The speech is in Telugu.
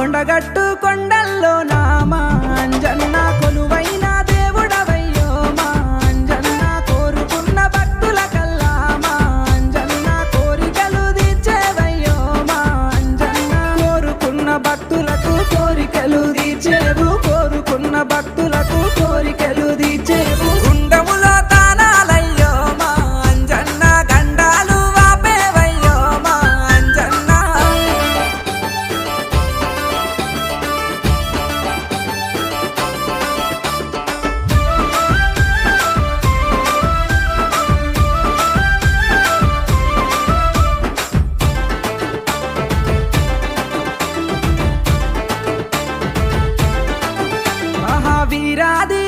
కొండగట్టు కొండల్లో నామాంజన్న కొలువైన దేవుడవయ్యో మా కోరుకున్న భక్తుల కల్లా మా కోరికలు తీర్చేవయ్యో మా కోరుకున్న భక్తులకు కోరికలు తీర్చేవు కోరుకున్న భక్తులకు కోరికలు తీర్చే i irade